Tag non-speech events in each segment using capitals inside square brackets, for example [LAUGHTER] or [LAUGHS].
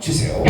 주세요.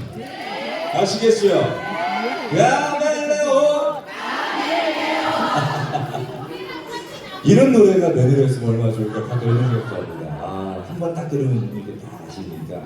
아시겠어요? 가멜레온 [LAUGHS] 이런 노래가 메들에서 얼마 좋을까? 다그려주셨답니다. 아, 한 번 딱 들으면 이게 다 아시니까.